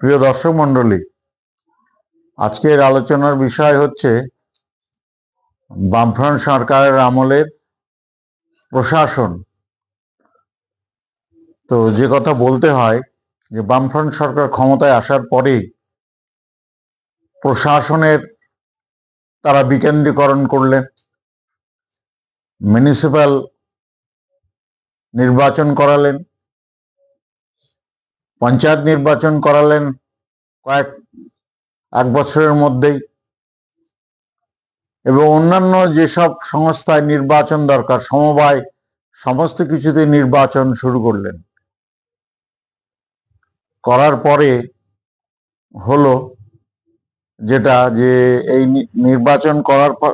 প্রিয় দর্শক মণ্ডলী, আজকের আলোচনার বিষয় হচ্ছে বামফ্রন্ট সরকারের আমলের প্রশাসন। তো যে কথা বলতে হয় যে বামফ্রন্ট সরকার ক্ষমতায় আসার পরেই প্রশাসনের তারা বিকেন্দ্রীকরণ করলেন মিউনিসিপ্যাল নির্বাচন করালেন পঞ্চায়েত নির্বাচন করালেন কয়েক, এক বছরের মধ্যেই। এবং অন্যান্য যেসব সংস্থায় নির্বাচন দরকার, সমবায়, সমস্ত কিছুতে নির্বাচন শুরু করলেন। করার পরে হলো যেটা যে এই নির্বাচন করার পর,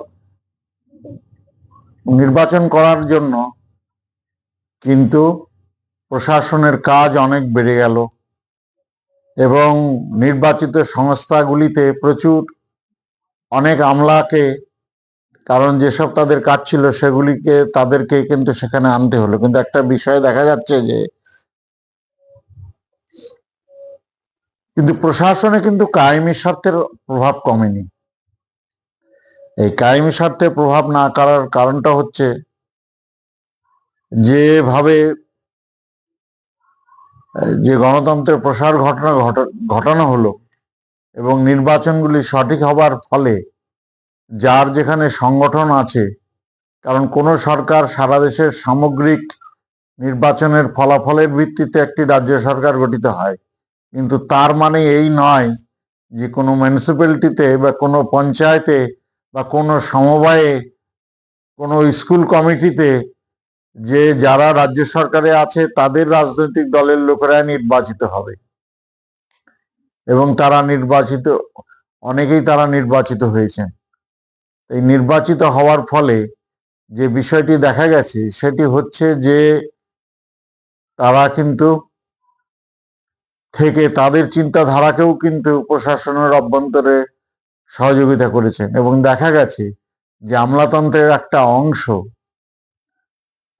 নির্বাচন করার জন্য কিন্তু প্রশাসনের কাজ অনেক বেড়ে গেল। এবং নির্বাচিত সংস্থাগুলিতে প্রচুর অনেক আমলাকে, কারণ যেসব তাদের কাজ ছিল সেগুলিকে তাদেরকে কিন্তু সেখানে আনতে হলো। কিন্তু একটা বিষয় দেখা যাচ্ছে যে, কিন্তু প্রশাসনে কিন্তু কায়েমি স্বার্থের প্রভাব কমেনি। এই কায়েমি স্বার্থের প্রভাব না করার কারণটা হচ্ছে, যেভাবে যে গণতন্ত্রের প্রসার ঘটনা ঘটা- ঘটানো হলো এবং নির্বাচনগুলি সঠিক হবার ফলে যার যেখানে সংগঠন আছে, কারণ কোন সরকার সারা দেশের সামগ্রিক নির্বাচনের ফলাফলের ভিত্তিতে একটি রাজ্য সরকার গঠিত হয়। কিন্তু তার মানে এই নয় যে কোনো মিউনিসিপ্যালিটিতে বা কোনো পঞ্চায়েতে বা কোনো সমবায়ে কোনো স্কুল কমিটিতে যে যারা রাজ্য সরকারে আছে, তাদের রাজনৈতিক দলের লোকেরা নির্বাচিত হবে। এবং তারা নির্বাচিত, অনেকেই তারা নির্বাচিত হয়েছেন। এই নির্বাচিত হওয়ার ফলে যে বিষয়টি দেখা গেছে, সেটি হচ্ছে যে তারা কিন্তু থেকে তাদের চিন্তাধারাকেও কিন্তু প্রশাসনের অভ্যন্তরে সহযোগিতা করেছেন। এবং দেখা গেছে যে আমলাতন্ত্রের একটা অংশ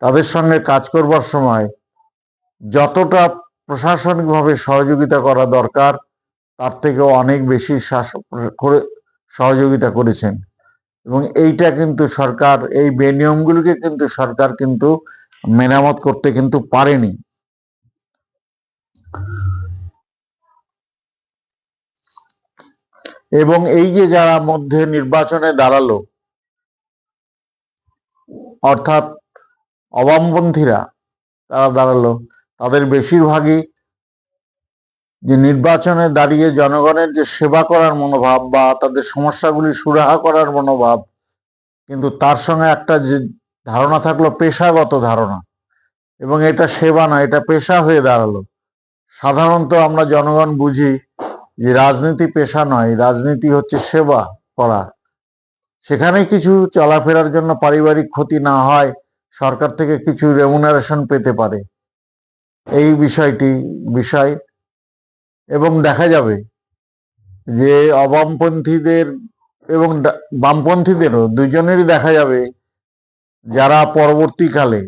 তাদের সঙ্গে কাজ করবার সময় যতটা প্রশাসনিকভাবে সহযোগিতা করা দরকার, তার থেকেও অনেক বেশি করে সহযোগিতা করেছেন। এবং এইটা কিন্তু সরকার, এই বেনিয়মগুলিকে কিন্তু সরকার কিন্তু মেরামত করতে কিন্তু পারেনি। এবং এই যে যারা মধ্যে নির্বাচনে দাঁড়াল, অর্থাৎ অবামপন্থীরা, তারা দাঁড়াল। তাদের বেশিরভাগই যে নির্বাচনে দাঁড়িয়ে জনগণের যে সেবা করার মনোভাব বা তাদের সমস্যাগুলি সুরাহা করার মনোভাব, কিন্তু তার সঙ্গে একটা যে ধারণা থাকল, পেশাগত ধারণা। এবং এটা সেবা না এটা পেশা হয়ে দাঁড়াল। সাধারণত আমরা জনগণ বুঝি যে রাজনীতি পেশা নয়, রাজনীতি হচ্ছে সেবা করা। সেখানে কিছু চলাফেরার জন্য পারিবারিক ক্ষতি না হয় সরকার থেকে কিছু রেমুনারেশন পেতে পারে। এই বিষয়টি, বিষয়। এবং দেখা যাবে যে অবামপন্থীদের এবং বামপন্থীদেরও দুজনেরই দেখা যাবে যারা পরবর্তীকালে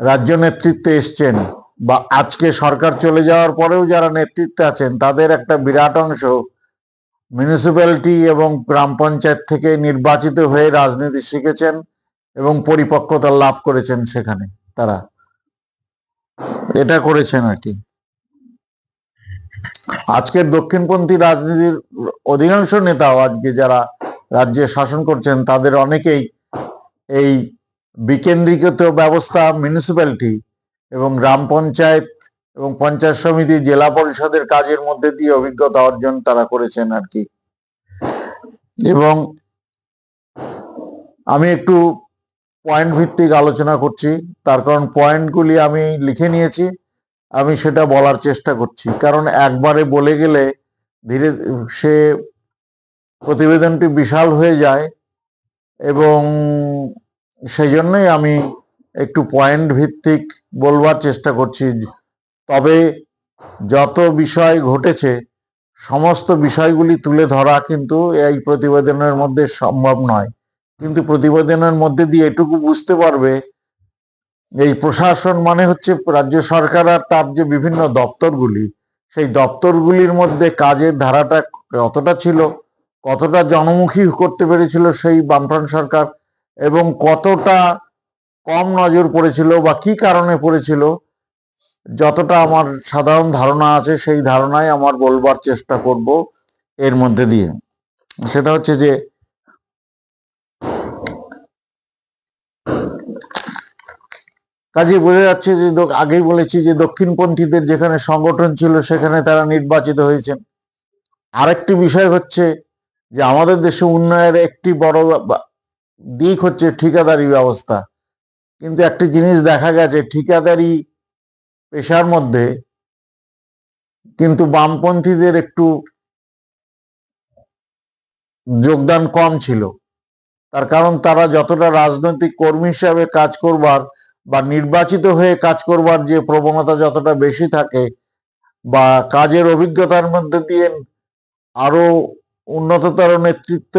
রাজ্য নেতৃত্বে এসছেন বা আজকে সরকার চলে যাওয়ার পরেও যারা নেতৃত্বে আছেন, তাদের একটা বিরাট অংশ মিউনিসিপ্যালিটি এবং গ্রাম পঞ্চায়েত থেকে নির্বাচিত হয়ে রাজনীতি শিখেছেন। এবং পরিপক্কতা লাভ করেছেন সেখানে তারা। এটা করেছেন আর কি। আজকের দক্ষিণপন্থী রাজনীতির অধিকাংশ নেতাও আজকে যারা রাজ্যে শাসন করছেন, তাদের অনেকেই এই বিকেন্দ্রীকৃত ব্যবস্থা মিউনিসিপ্যালিটি এবং গ্রাম পঞ্চায়েত এবং পঞ্চায়েত সমিতি, জেলা পরিষদের কাজের মধ্যে দিয়ে অভিজ্ঞতা অর্জন তারা করেছেন আর কি। এবং আমি একটু পয়েন্ট ভিত্তিক আলোচনা করছি। তার কারণ পয়েন্টগুলি আমি লিখে নিয়েছি। আমি সেটা বলার চেষ্টা করছি। কারণ একবারে বলে গেলে ধীরে সে প্রতিবেদনটি বিশাল হয়ে যায় এবং সেই জন্যই আমি একটু পয়েন্ট ভিত্তিক বলবার চেষ্টা করছি। তবে যত বিষয় ঘটেছে, সমস্ত বিষয়গুলি তুলে ধরা কিন্তু এই প্রতিবেদনের মধ্যে সম্ভব নয়। কিন্তু প্রতিবেদনের মধ্যে দিয়ে এটুকু বুঝতে পারবে, এই প্রশাসন মানে হচ্ছে রাজ্য সরকার আর তার যে বিভিন্ন দপ্তরগুলি, সেই দপ্তরগুলির মধ্যে কাজের ধারাটা কতটা ছিল, কতটা জনমুখী করতে পেরেছিল সেই বামফ্রন্ট সরকার, এবং কতটা কম নজর পড়েছিল বা কি কারণে পড়েছিল, যতটা আমার সাধারণ ধারণা আছে সেই ধারণায় আমার বলবার চেষ্টা করব এর মধ্যে দিয়ে। সেটা হচ্ছে যে কাজে বোঝা যাচ্ছে যে আগেই বলেছি যে দক্ষিণপন্থীদের যেখানে সংগঠন ছিল, সেখানে তারা নির্বাচিত হয়েছেন। আরেকটি বিষয় হচ্ছে যে আমাদের দেশে উন্নয়নের একটি বড় দিক হচ্ছে ঠিকাদারি ব্যবস্থা। কিন্তু একটি জিনিস দেখা গেছে, ঠিকাদারি পেশার মধ্যে কিন্তু বামপন্থীদের একটু যোগদান কম ছিল। তার কারণ তারা যতটা রাজনৈতিক কর্মী হিসাবে কাজ করবার বা নির্বাচিত হয়ে কাজ করবার যে প্রবণতা যতটা বেশি থাকে বা কাজের অভিজ্ঞতার মধ্যে দিয়ে আরও উন্নততর নেতৃত্ব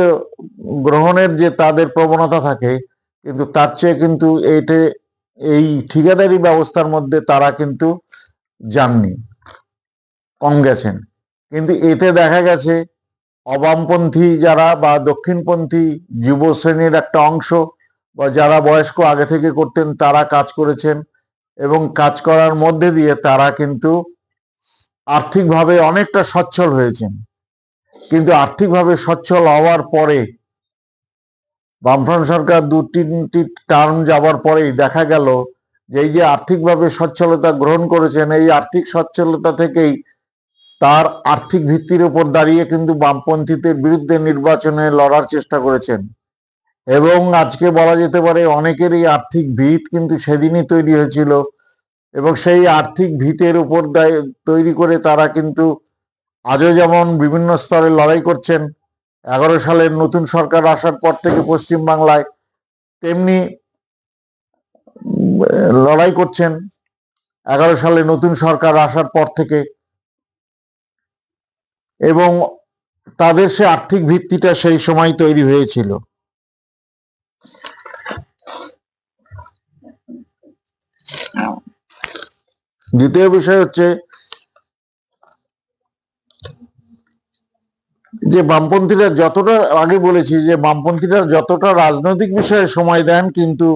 গ্রহণের যে তাদের প্রবণতা থাকে, কিন্তু তার চেয়ে কিন্তু এইটে, এই ঠিকাদারি ব্যবস্থার মধ্যে তারা কিন্তু যাননি, কম গেছেন। কিন্তু এতে দেখা গেছে, অবামপন্থী যারা বা দক্ষিণপন্থী যুব শ্রেণির একটা অংশ বা যারা বয়স্ক আগে থেকে করতেন তারা কাজ করেছেন এবং কাজ করার মধ্যে দিয়ে তারা কিন্তু আর্থিকভাবে অনেকটা সচ্ছল হয়েছেন। কিন্তু আর্থিকভাবে সচ্ছল হওয়ার পরে বামফ্রন্ট সরকার দু, তিনটি টার্ম যাবার পরেই দেখা গেল যে এই যে আর্থিকভাবে সচ্ছলতা গ্রহণ করেছেন, এই আর্থিক সচ্ছলতা থেকেই তার আর্থিক ভিত্তির উপর দাঁড়িয়ে কিন্তু বামপন্থীদের বিরুদ্ধে নির্বাচনে লড়ার চেষ্টা করেছেন। এবং আজকে বলা যেতে পারে অনেকেরই আর্থিক ভিত কিন্তু সেদিনই তৈরি হয়েছিল। এবং সেই আর্থিক ভিতের উপর তৈরি করে তারা কিন্তু আজও যেমন বিভিন্ন স্তরে লড়াই করছেন, এগারো সালের নতুন সরকার আসার পর থেকে পশ্চিম বাংলায় তেমনি লড়াই করছেন। এগারো সালে নতুন সরকার আসার পর থেকে এবং তাদের সে আর্থিক ভিত্তিটা সেই সময় তৈরি হয়েছিল। দ্বিতীয় বিষয় হচ্ছে যে বামপন্থীরা যতটা, আগে বলেছি যে বামপন্থীরা যতটা রাজনৈতিক বিষয়ে সময় দেন, কিন্তু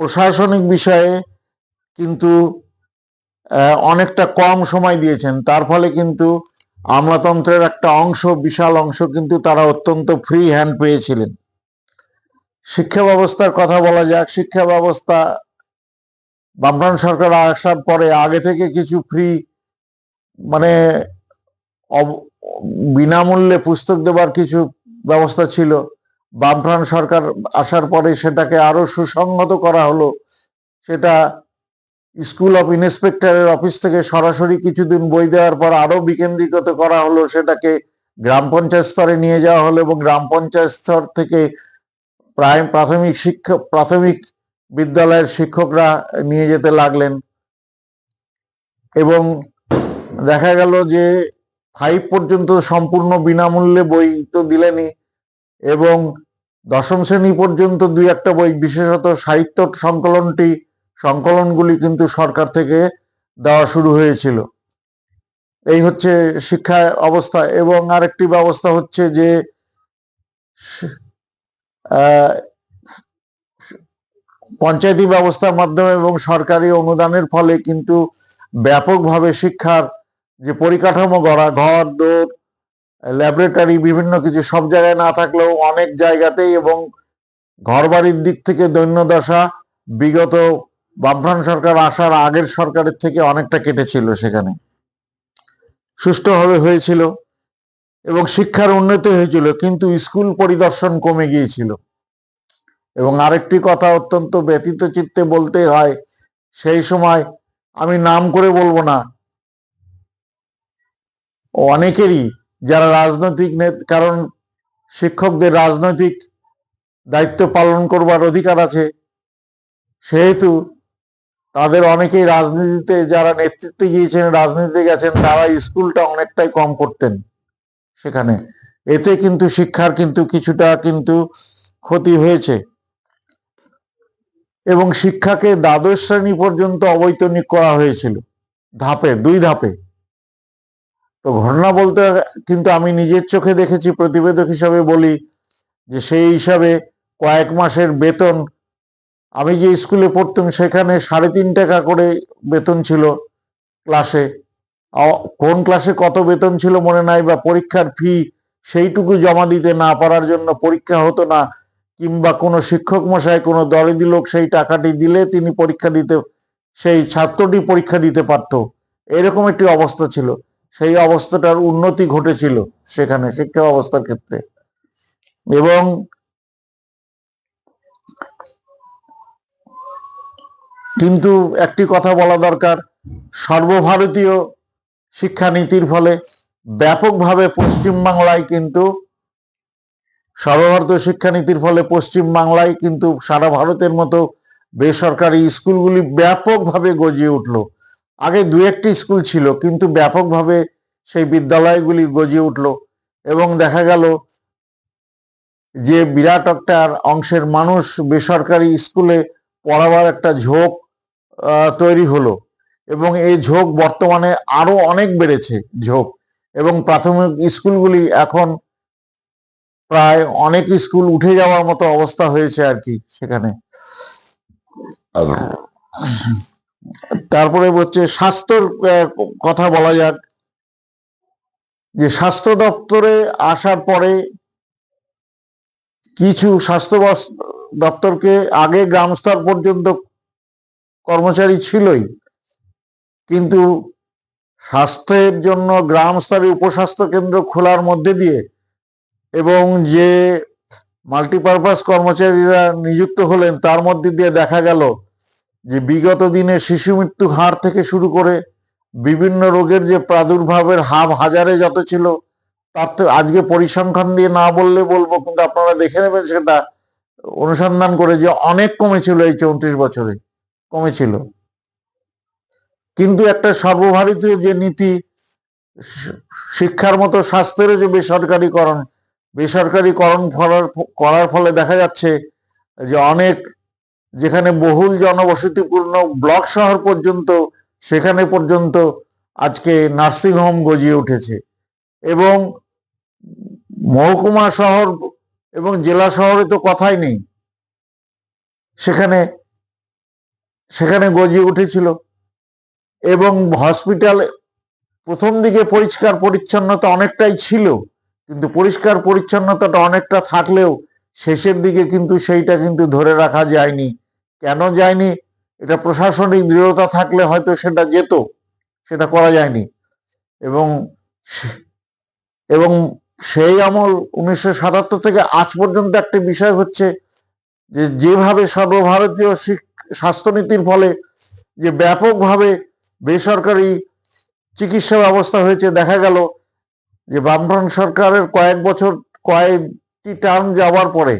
প্রশাসনিক বিষয়ে কিন্তু অনেকটা কম সময় দিয়েছেন। তার ফলে কিন্তু আমলাতন্ত্রের একটা অংশ, বিশাল অংশ কিন্তু তারা অত্যন্ত ফ্রি হ্যান্ড পেয়েছিলেন। শিক্ষা ব্যবস্থার কথা বলা যাক, শিক্ষা ব্যবস্থা বামফ্রন্ট সরকার আসার পরে আগে থেকে কিছু ফ্রি মানে বিনামূল্যে পুস্তক দেবার কিছু ব্যবস্থা ছিল। বামফ্রন্ট সরকার আসার পরে সেটাকে আরও সুসংহত করা হলো। সেটা স্কুল অফ ইন্সপেক্টরের অফিস থেকে সরাসরি কিছুদিন বই দেওয়ার পর আরও বিকেন্দ্রীকৃত করা হলো। সেটাকে গ্রাম পঞ্চায়েত স্তরে নিয়ে যাওয়া হলো এবং গ্রাম পঞ্চায়েত স্তর থেকে প্রায় প্রাথমিক শিক্ষক প্রাথমিক বিদ্যালয়ের শিক্ষকরা নিয়ে যেতে লাগলেন এবং দেখা গেল যে ফাইভ পর্যন্ত সম্পূর্ণ বিনামূল্যে বই তো দিলেনই এবং দশম শ্রেণি পর্যন্ত দুই একটা বই, বিশেষত সাহিত্য সংকলনটি, সংকলনগুলি কিন্তু সরকার থেকে দেওয়া শুরু হয়েছিল। এই হচ্ছে শিক্ষা অবস্থা এবং আরেকটি ব্যবস্থা হচ্ছে যে পঞ্চায়েতি ব্যবস্থার মাধ্যমে এবং সরকারি অনুদানের ফলে কিন্তু ব্যাপকভাবে শিক্ষার যে পরিকাঠামো গড়া, ঘর দৌড় ল্যাবরেটরি বিভিন্ন কিছু সব জায়গায় না থাকলেও অনেক জায়গাতেই এবং ঘর বাড়ির দিক থেকে দৈন্যদশা বিগত বামফ্রন্ট সরকার আসার আগের সরকারের থেকে অনেকটা কেটেছিল সেখানে। সুষ্ঠুভাবে হয়েছিল এবং শিক্ষার উন্নতি হয়েছিল, কিন্তু স্কুল পরিদর্শন কমে গিয়েছিল। এবং আরেকটি কথা অত্যন্ত ব্যতীত চিত্তে বলতে হয়, সেই সময় আমি নাম করে বলব না। অনেকেরই যারা রাজনৈতিক নেত, কারণ শিক্ষকদের রাজনৈতিক দায়িত্ব পালন করবার অধিকার আছে, সেহেতু তাদের অনেকেই রাজনীতিতে, যারা নেতৃত্বে গিয়েছেন, রাজনীতিতে গেছেন, তারা স্কুলটা অনেকটাই কম করতেন সেখানে। এতে কিন্তু শিক্ষার কিন্তু কিছুটা কিন্তু ক্ষতি হয়েছে। এবং শিক্ষাকে দ্বাদশ শ্রেণি পর্যন্ত অবৈতনিক করা হয়েছিল। ধাপে, দুই ধাপে। তো ঘটনা বলতে কিন্তু আমি নিজের চোখে দেখেছি, প্রতিবেদক হিসাবে বলি যে সেই হিসাবে কয়েক মাসের বেতন, আমি যে স্কুলে পড়তাম সেখানে সাড়ে তিন টাকা করে বেতন ছিল ক্লাসে। কোন ক্লাসে কত বেতন ছিল মনে নাই বা পরীক্ষার ফি সেইটুকু জমা দিতে না পারার জন্য পরীক্ষা হতো না। কিংবা কোনো শিক্ষক মশাই, কোনো দরিদ্র লোক সেই টাকাটি দিলে তিনি পরীক্ষা দিতে, সেই ছাত্রটি পরীক্ষা দিতে পারত। এরকম একটি অবস্থা ছিল। সেই অবস্থাটার উন্নতি ঘটেছিল সেখানে শিক্ষা ব্যবস্থার ক্ষেত্রে। এবং কিন্তু একটি কথা বলা দরকার, সর্বভারতীয় শিক্ষানীতির ফলে ব্যাপকভাবে পশ্চিমবাংলায় কিন্তু সর্বভারতীয় শিক্ষানীতির ফলে পশ্চিমবাংলায় কিন্তু সারা ভারতের মতো বেসরকারি স্কুলগুলি ব্যাপকভাবে গজিয়ে উঠল। আগে দু একটি স্কুল ছিল, কিন্তু ব্যাপকভাবে সেই বিদ্যালয়গুলি গজিয়ে উঠল এবং দেখা গেল যে বিরাট একটা অংশের মানুষ বেসরকারি স্কুলে পড়াবার একটা ঝোঁক তৈরি হলো এবং এই ঝোঁক বর্তমানে আরও অনেক বেড়েছে, ঝোঁক এবং প্রাথমিক স্কুলগুলি এখন প্রায় অনেক স্কুল উঠে যাওয়ার মতো অবস্থা হয়েছে আর কি সেখানে। তারপরে হচ্ছে স্বাস্থ্যর কথা বলা যাক। যে স্বাস্থ্য দপ্তরে আসার পরে কিছু স্বাস্থ্য দপ্তরকে আগে গ্রাম স্তর পর্যন্ত কর্মচারী ছিলই। কিন্তু স্বাস্থ্যের জন্য গ্রাম স্তরে উপস্বাস্থ্য কেন্দ্র খোলার মধ্যে দিয়ে এবং যে মাল্টিপারপাস কর্মচারীরা নিযুক্ত হলেন, তার মধ্যে দিয়ে দেখা গেল যে বিগত দিনে শিশু মৃত্যু হার থেকে শুরু করে বিভিন্ন রোগের যে প্রাদুর্ভাবের হাব হাজারে যত ছিল, তার তো আজকে পরিসংখ্যান দিয়ে না বললে বলব, কিন্তু আপনারা দেখে নেবেন সেটা অনুসন্ধান করে যে অনেক কমেছিল এই চৌত্রিশ বছরে, কমেছিল। কিন্তু একটা সর্বভারতীয় যে নীতি শিক্ষার মতো স্বাস্থ্যের যে বেসরকারীকরণ বেসরকারীকরণ করার করার ফলে দেখা যাচ্ছে যে অনেক যেখানে বহুল জনবসতিপূর্ণ ব্লক শহর পর্যন্ত, সেখানে পর্যন্ত আজকে নার্সিং হোম গজিয়ে উঠেছে। এবং মহকুমা শহর এবং জেলা শহরে তো কথাই নেই। সেখানে সেখানে গজিয়ে উঠেছিল। এবং হসপিটাল প্রথম দিকে পরিষ্কার পরিচ্ছন্নতা অনেকটাই ছিল। কিন্তু পরিষ্কার পরিচ্ছন্নতাটা অনেকটা থাকলেও শেষের দিকে কিন্তু সেইটা কিন্তু ধরে রাখা যায়নি। কেন যায়নি? এটা প্রশাসনিক দৃঢ়তা থাকলে হয়তো সেটা যেত, সেটা করা যায়নি। এবং এবং সেই আমল উনিশশো সাতাত্তর থেকে আজ পর্যন্ত একটি বিষয় হচ্ছে যে, যেভাবে সর্বভারতীয় স্বাস্থ্যনীতির ফলে যে ব্যাপকভাবে বেসরকারি চিকিৎসা ব্যবস্থা হয়েছে, দেখা গেল যে বামফ্রন্ট সরকারের কয়েক বছর, কয়েকটি টার্ম যাওয়ার পরে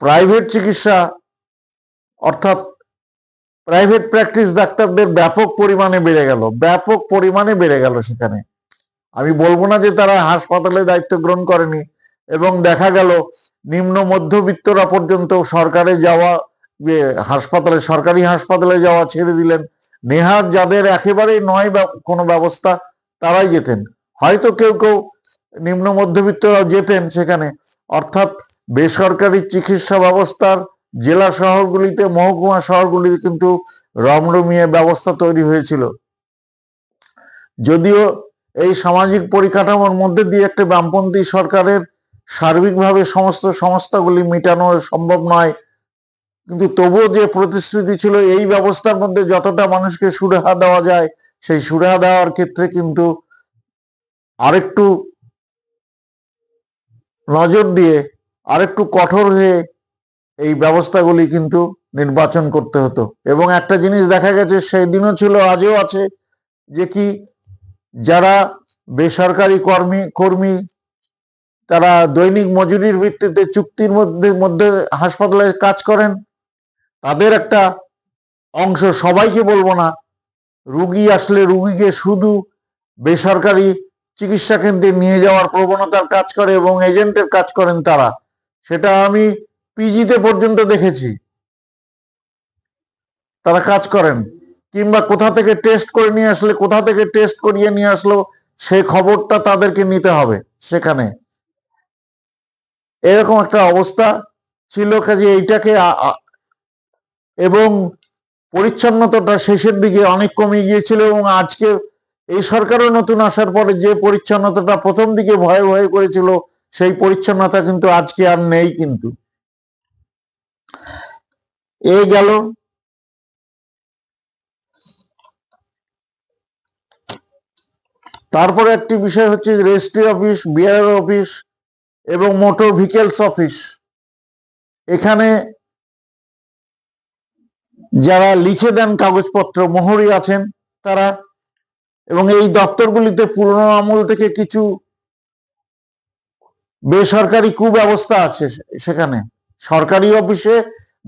প্রাইভেট চিকিৎসা অর্থাৎ প্রাইভেট প্র্যাকটিস ডাক্তারদের ব্যাপক পরিমাণে বেড়ে গেল, ব্যাপক পরিমাণে বেড়ে গেল সেখানে। আমি বলব না যে তারা হাসপাতালে দায়িত্ব গ্রহণ করেনি এবং দেখা গেল নিম্ন মধ্যবিত্তরা পর্যন্ত সরকারে যাওয়া হাসপাতালে, সরকারি হাসপাতালে যাওয়া ছেড়ে দিলেন। নেহাত যাদের একেবারেই নয় কোনো ব্যবস্থা তারাই যেতেন। হয়তো কেউ কেউ নিম্ন মধ্যবিত্তরাও যেতেন সেখানে। অর্থাৎ বেসরকারি চিকিৎসা ব্যবস্থার জেলা শহরগুলিতে, মহকুমা শহরগুলিতে কিন্তু রমরমিয়ে ব্যবস্থা তৈরি হয়েছিল। যদিও এই সামাজিক পরিকাঠামোর মধ্যে দিয়ে একটা বামপন্থী সরকারের সার্বিকভাবে সমস্ত সংস্থাগুলি মেটানো সম্ভব নয়, কিন্তু তবুও যে প্রতিশ্রুতি ছিল, এই ব্যবস্থার মধ্যে যতটা মানুষকে সুরাহা দেওয়া যায়, সেই সুরাহা দেওয়ার ক্ষেত্রে কিন্তু আরেকটু নজর দিয়ে, আরেকটু কঠোর হয়ে এই ব্যবস্থাগুলি কিন্তু নির্বাচন করতে হতো। এবং একটা জিনিস দেখা গেছে, সেই দিনও ছিল, আজও আছে, যে কি যারা বেসরকারি কর্মী কর্মী, তারা দৈনিক মজুরির ভিত্তিতে চুক্তির মধ্যে মধ্যে হাসপাতালে কাজ করেন, তাদের একটা অংশ, সবাইকে বলব না, রুগী আসলে রুগীকে শুধু বেসরকারি চিকিৎসা কেন্দ্রে নিয়ে যাওয়ার প্রবণতার কাজ করে এবং এজেন্টের কাজ করেন তারা। সেটা আমি পিজিতে পর্যন্ত দেখেছি। তারা কাজ করেন। কিংবা কোথা থেকে টেস্ট করে নিয়ে আসলে, কোথা থেকে টেস্ট করিয়ে নিয়ে আসলো সেই খবরটা তাদেরকে নিতে হবে সেখানে। এরকম একটা অবস্থা ছিল, কাজে এইটাকে এবং পরিচ্ছন্নতাটা শেষের দিকে অনেক কমে গিয়েছিল এবং আজকে এই সরকারও নতুন আসার পরে যে পরিচ্ছন্নতাটা প্রথম দিকে ভয়ে ভয়ে করেছিল, সেই পরিচ্ছন্নতা কিন্তু আজকে আর নেই কিন্তু। এ গেল। তারপরে একটি বিষয় হচ্ছে রেজিস্ট্রি অফিস বিআরও অফিস এবং মোটর ভেহিকেলস অফিস। এখানে যারা লিখে দেন কাগজপত্র, মোহরি আছেন, তারা এবং এই দপ্তরগুলিতে পুরনো আমল থেকে কিছু বেসরকারি কুব্যবস্থা আছে সেখানে। সরকারি অফিসে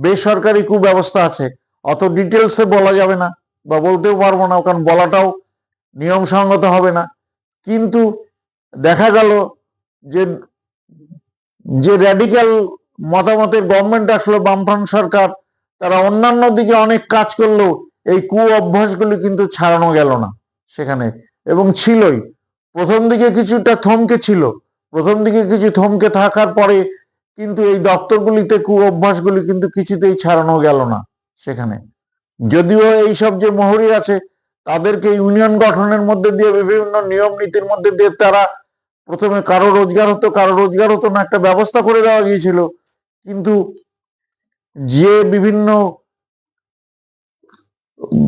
বেসরকারি কুব্যবস্থা আছে। অত ডিটেলসে বলা যাবে না বা বলতেও পারব না, কারণ বলাটাও নিয়ম সঙ্গত হবে না। কিন্তু দেখা গেল যে যে র্যাডিক্যাল মতামতের গভর্নমেন্ট আসলো, বামফ্রন্ট সরকার, তারা অন্যান্য দিকে অনেক কাজ করলেও এই কু অভ্যাসগুলি কিন্তু ছাড়ানো গেল না। সেখানে। এবং ছিলই। প্রথম দিকে কিছুটা থমকে ছিল। প্রথম দিকে কিছু থমকে থাকার পরে কিন্তু এই দপ্তরগুলিতে কু অভ্যাসগুলি কিন্তু কিছুতেই ছাড়ানো গেল না সেখানে। যদিও এইসব যে মোহরি আছে, তাদেরকে ইউনিয়ন গঠনের মধ্যে দিয়ে, বিভিন্ন নিয়ম নীতির মধ্যে দিয়ে তারা প্রথমে কারও রোজগার হতো, কারও রোজগার হতো না, একটা ব্যবস্থা করে দেওয়া গিয়েছিল। কিন্তু যে বিভিন্ন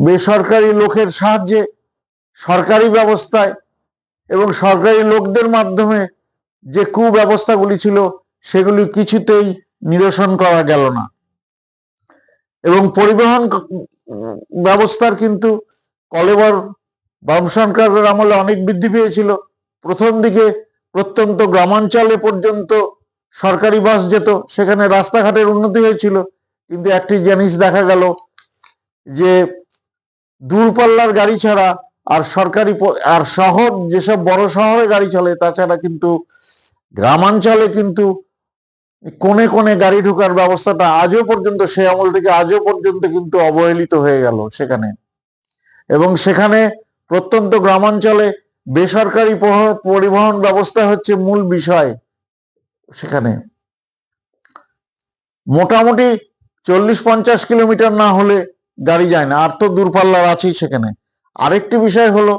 বেসরকারি লোকের সাহায্যে সরকারি ব্যবস্থায় এবং সরকারি লোকদের মাধ্যমে যে কুব্যবস্থাগুলি ছিল, সেগুলি কিছুতেই নিরসন করা গেল না। এবং পরিবহন ব্যবস্থার কিন্তু কলেবর বাম সরকারের আমলে অনেক বৃদ্ধি পেয়েছিল। প্রথম দিকে প্রত্যন্ত গ্রামাঞ্চলে পর্যন্ত সরকারি বাস যেত, সেখানে রাস্তাঘাটের উন্নতি হয়েছিল। কিন্তু একটি জিনিস দেখা গেল যে দূরপাল্লার গাড়ি ছাড়া আর সরকারি আর শহর, যেসব বড় শহরে গাড়ি চলে, তাছাড়া কিন্তু গ্রামাঞ্চলে কিন্তু কোণে কোণে গাড়ি ঢোকার ব্যবস্থাটা আজও পর্যন্ত, সে আমল থেকে আজও পর্যন্ত কিন্তু অবহেলিত হয়ে গেল সেখানে। এবং সেখানে প্রত্যন্ত গ্রামাঞ্চলে বেসরকারি পরিবহন ব্যবস্থা হচ্ছে মূল বিষয় সেখানে। মোটামুটি চল্লিশ পঞ্চাশ কিলোমিটার না হলে গাড়ি যায় না, আর তো দূরপাল্লার আছেই সেখানে। আরেকটি বিষয় হলো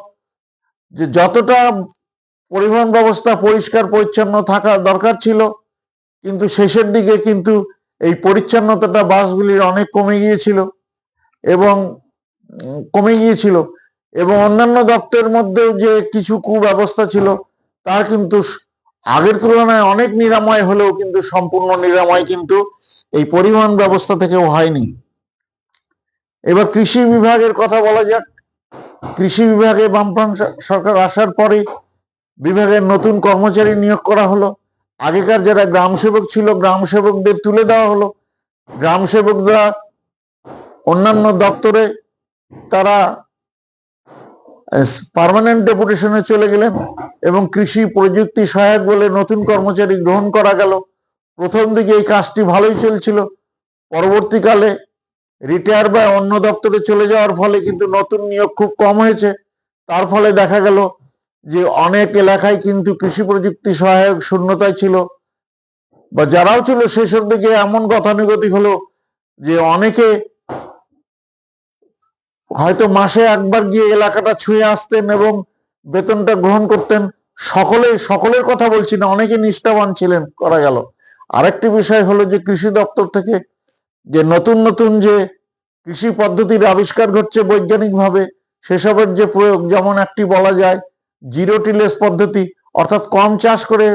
যে যতটা পরিবহন ব্যবস্থা পরিষ্কার, পরিচ্ছন্ন থাকা দরকার ছিল, কিন্তু শেষের দিকে কিন্তু এই পরিচ্ছন্নতাটা বাসগুলির অনেক কমে গিয়েছিল এবং কমে গিয়েছিল এবং অন্যান্য দপ্তরের মধ্যেও যে কিছু কুব্যবস্থা ছিল, তার কিন্তু আগের তুলনায় অনেক নিরাময় হলেও কিন্তু সম্পূর্ণ নিরাময় কিন্তু এই পরিবহন ব্যবস্থা থেকেও হয়নি। এবার কৃষি বিভাগের কথা বলা যাক। কৃষি বিভাগে বামফ্রন্ট সরকার আসার পরে বিভাগের নতুন কর্মচারী নিয়োগ করা হলো। আগেকার যারা গ্রাম সেবক ছিল গ্রাম সেবকদের তুলে দেওয়া হলো। গ্রাম সেবকরা অন্যান্য দপ্তরে তারা পার্মানেন্ট ডেপুটেশনে চলে গেলেন এবং কৃষি প্রযুক্তি সহায়ক বলে নতুন কর্মচারী গ্রহণ করা গেল। প্রথম দিকে এই কাজটি ভালোই চলছিল। পরবর্তীকালে রিটায়ার বা অন্য দপ্তরে চলে যাওয়ার ফলে কিন্তু নতুন নিয়োগ খুব কম হয়েছে। তার ফলে দেখা গেল যে অনেক এলাকায় কিন্তু কৃষি প্রযুক্তি সহায়ক শূন্যতায় ছিল। বা যারাও ছিল শেষের দিকে এমন গতানুগতিক হলো যে অনেকে হয়তো মাসে একবার গিয়ে এলাকাটা ছুঁয়ে আসতেন এবং বেতনটা গ্রহণ করতেন। সকলে, সকলের কথা বলছি না, অনেকে নিষ্ঠাবান ছিলেন, করা গেল। আরেকটি বিষয় হলো যে কৃষি দপ্তর থেকে যে নতুন নতুন যে কৃষি পদ্ধতির আবিষ্কার ঘটছে বৈজ্ঞানিকভাবে, সেসবের যে প্রয়োগ, যেমন একটি বলা যায় জিরো টিলেস পদ্ধতি, অর্থাৎ কম চাষ করে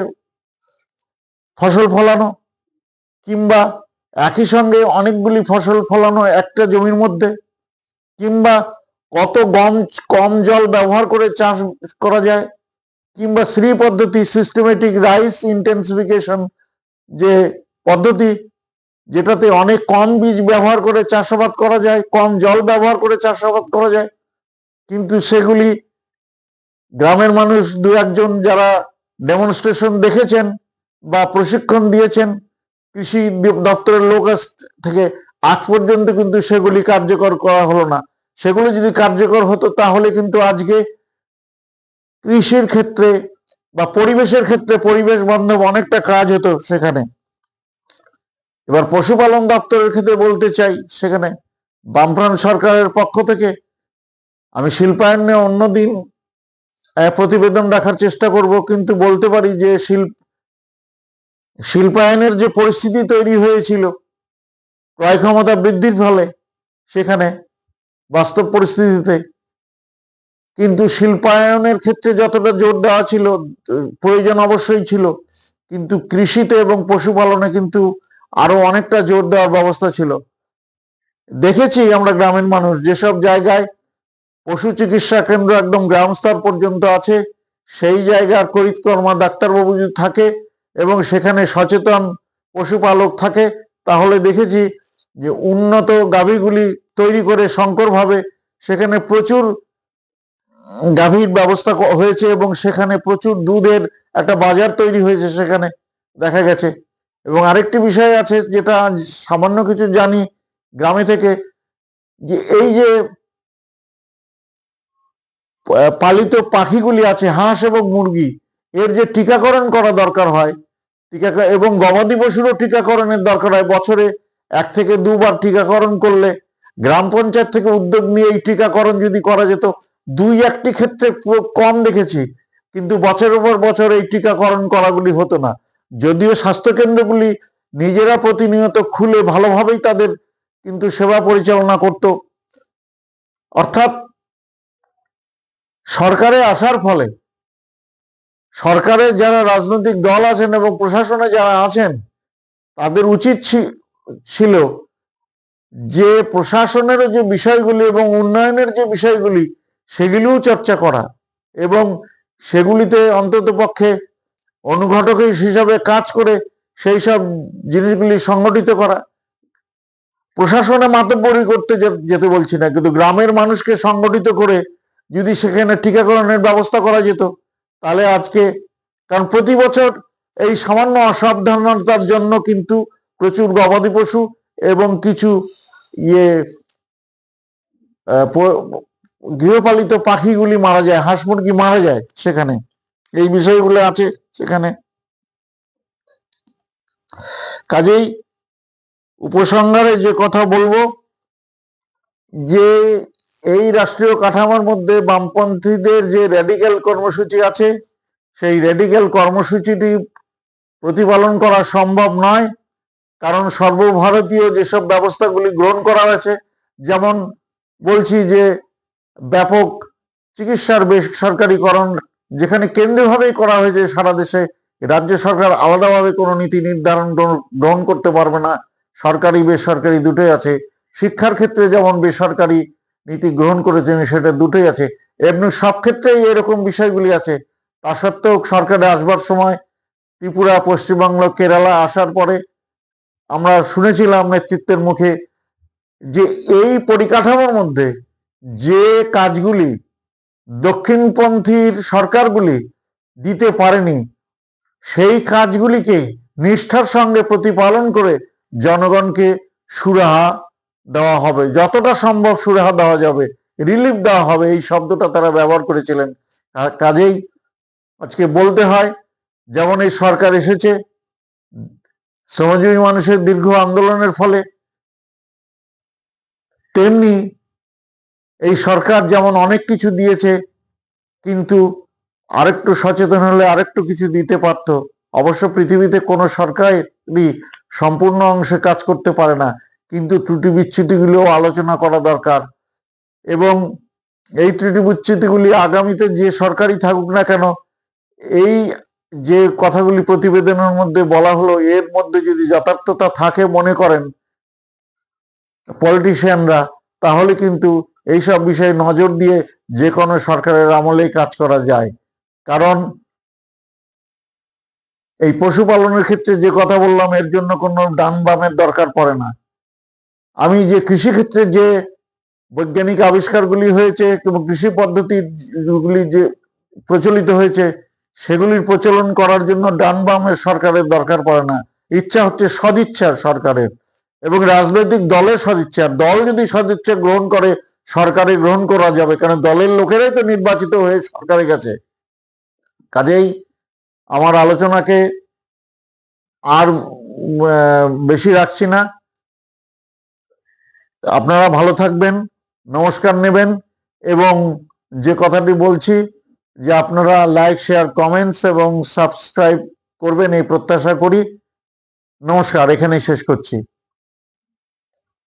ফসল ফলানো, কিংবা একই সঙ্গে অনেকগুলি ফসল ফলানো একটা জমির মধ্যে, কিংবা কত গম, কম জল ব্যবহার করে চাষ করা যায়, কিংবা শ্রী পদ্ধতি সিস্টেমেটিক রাইস ইন্টেন্সিফিকেশন যে পদ্ধতি যেটাতে অনেক কম বীজ ব্যবহার করে চাষাবাদ করা যায়, কম জল ব্যবহার করে চাষাবাদ করা যায়। কিন্তু সেগুলি গ্রামের মানুষ দু একজন যারা ডেমনস্ট্রেশন দেখেছেন বা প্রশিক্ষণ দিয়েছেন, কৃষি দপ্তরের লোক থেকে আজ পর্যন্ত কিন্তু সেগুলি কার্যকর করা হলো না। সেগুলো যদি কার্যকর হতো তাহলে কিন্তু আজকে কৃষির ক্ষেত্রে বা পরিবেশের ক্ষেত্রে পরিবেশ বান্ধব অনেকটা কাজ হতো সেখানে। এবার পশুপালন দপ্তরের ক্ষেত্রে বলতে চাই, সেখানে বামফ্রন্ট সরকারের পক্ষ থেকে আমি শিল্পায়ন নিয়ে অন্যদিন প্রতিবেদন রাখার চেষ্টা করব, কিন্তু বলতে পারি যে শিল্প, শিল্পায়নের যে পরিস্থিতি তৈরি হয়েছিল, ক্রয় ক্ষমতা বৃদ্ধির ফলে সেখানে বাস্তব পরিস্থিতিতে কিন্তু শিল্পায়নের ক্ষেত্রে যতটা জোর দেওয়া ছিল, প্রয়োজন অবশ্যই ছিল, কিন্তু কৃষিতে এবং পশুপালনে কিন্তু আরও অনেকটা জোর দেওয়ার ব্যবস্থা ছিল। দেখেছি আমরা গ্রামীণ মানুষ, যেসব জায়গায় পশু চিকিৎসা কেন্দ্র একদম গ্রাম স্তর পর্যন্ত আছে, সেই জায়গার করিতকর্মা ডাক্তারবাবু যদি থাকে এবং সেখানে সচেতন পশুপালক থাকে, তাহলে দেখেছি যে উন্নত গাভীগুলি তৈরি করে সংকরভাবে সেখানে প্রচুর গাভীর ব্যবস্থা হয়েছে এবং সেখানে প্রচুর দুধের একটা বাজার তৈরি হয়েছে সেখানে, দেখা গেছে। এবং আরেকটি বিষয় আছে যেটা সামান্য কিছু জানি গ্রামে থেকে, যে এই যে পালিত পাখিগুলি আছে, হাঁস এবং মুরগি, এর যে টিকাকরণ করা দরকার হয় টিকাকরণ এবং গবাদি পশুরও টিকাকরণের দরকার হয়। বছরে এক থেকে দুবার টিকাকরণ করলে গ্রাম পঞ্চায়েত থেকে উদ্যোগ নিয়ে এই টিকাকরণ যদি করা যেত, দুই একটি ক্ষেত্রে কম দেখেছি। কিন্তু বছরের পর বছর এই টিকাকরণ করাগুলি হতো না। যদিও স্বাস্থ্য কেন্দ্রগুলি নিজেরা প্রতিনিয়ত খুলে ভালোভাবেই তাদের কিন্তু সেবা পরিচালনা করত। অর্থাৎ সরকারে আসার ফলে সরকারের যারা রাজনৈতিক দল আছেন এবং প্রশাসনে যারা আছেন, তাদের উচিত ছিল যে প্রশাসনেরও যে বিষয়গুলি এবং উন্নয়নের যে বিষয়গুলি, সেগুলিও চর্চা করা এবং সেগুলিতে অন্তত পক্ষে অনুঘটক হিসাবে কাজ করে সেই সব জিনিসগুলি সংগঠিত করা। প্রশাসনে মাতব্বরি করতে যেতে বলছি না, কিন্তু গ্রামের মানুষকে সংগঠিত করে যদি সেখানে টিকাকরণের ব্যবস্থা করা যেত, তাহলে আজকে কারণ প্রতি বছর এই সামান্য অসাবধানতার জন্য কিন্তু প্রচুর গবাদি পশু এবং কিছু ইয়ে গৃহপালিত পাখিগুলি মারা যায়, হাঁস মুরগি মারা যায় সেখানে। এই বিষয়গুলো আছে সেখানে। কাজেই উপসংহারে যে কথা বলব, যে এই রাষ্ট্রীয় কাঠামোর মধ্যে বামপন্থীদের যে র্যাডিক্যাল কর্মসূচি আছে, সেই র্যাডিক্যাল কর্মসূচিটি প্রতিপালন করা সম্ভব নয়। কারণ সর্বভারতীয় যেসব ব্যবস্থাগুলি গ্রহণ করা হয়েছে, যেমন বলছি যে ব্যাপক চিকিৎসার বেসরকারীকরণ যেখানে কেন্দ্রীয়ভাবেই করা হয়েছে সারা দেশে রাজ্য সরকার আলাদাভাবে কোনো নীতি নির্ধারণ গ্রহণ- করতে পারবে না। সরকারি, বেসরকারি দুটোই আছে। শিক্ষার ক্ষেত্রে যেমন বেসরকারি নীতি গ্রহণ করেছেন, সেটা দুটোই আছে। এমনি সব ক্ষেত্রেই এরকম বিষয়গুলি আছে। তা সত্ত্বেও সরকারে আসবার সময় ত্রিপুরা পশ্চিমবঙ্গ কেরালা আসার পরে আমরা শুনেছিলাম নেতৃত্বের মুখে যে এই পরিকাঠামোর মধ্যে যে কাজগুলি দক্ষিণপন্থীর সরকারগুলি দিতে পারেনি। সেই কাজগুলিকে নিষ্ঠার সঙ্গে প্রতিপালন করে জনগণকে সুরাহা দেওয়া হবে। যতটা সম্ভব সুরাহা দেওয়া যাবে রিলিফ দেওয়া হবে। এই শব্দটা তারা ব্যবহার করেছিলেন। কাজেই আজকে বলতে হয়, যেমন এই সরকার এসেছে, শ্রমজীবী মানুষের দীর্ঘ আন্দোলনের ফলে, তেমনি এই সরকার যেমন অনেক কিছু দিয়েছে, কিন্তু আরেকটু সচেতন হলে আরেকটু কিছু দিতে পারত। অবশ্য পৃথিবীতে কোনো সরকারই সম্পূর্ণ অংশে কাজ করতে পারে না, কিন্তু ত্রুটি বিচ্ছুতিগুলিও আলোচনা করা দরকার। এবং এই ত্রুটি বিচ্ছুতিগুলি আগামীতে যে সরকারই থাকুক না কেন, এই যে কথাগুলি প্রতিবেদনের মধ্যে বলা হলো, এর মধ্যে যদি যথার্থতা থাকে মনে করেন পলিটিশিয়ানরা, তাহলে কিন্তু এইসব বিষয়ে নজর দিয়ে যে কোনো সরকারের আমলেই কাজ করা যায়। কারণ এই পশুপালনের ক্ষেত্রে যে কথা বললাম, এর জন্য কোনো ডান বামের দরকার পড়ে না। আমি যে কৃষি ক্ষেত্রে যে বৈজ্ঞানিক আবিষ্কারগুলি হয়েছে এবং কৃষি পদ্ধতিগুলি যে প্রচলিত হয়েছে, সেগুলির প্রচলন করার জন্য ডান বামের সরকারের দরকার পড়ে না। ইচ্ছা হচ্ছে সদিচ্ছার সরকারের এবং রাজনৈতিক দলের সদিচ্ছা দল যদি সদিচ্ছা গ্রহণ করে সরকারে গ্রহণ করা যাবে, কারণ দলের লোকেরাই তো নির্বাচিত হয়ে সরকারের কাছে। কাজেই আমার আলোচনাকে আর বেশি রাখছি না। আপনারা ভালো থাকবেন, নমস্কার নেবেন, এবং যে কথাটি বলছি, যে আপনারা লাইক, শেয়ার, কমেন্টস এবং সাবস্ক্রাইব করবেন, এই প্রত্যাশা করি। নমস্কার, এখানেই শেষ করছি।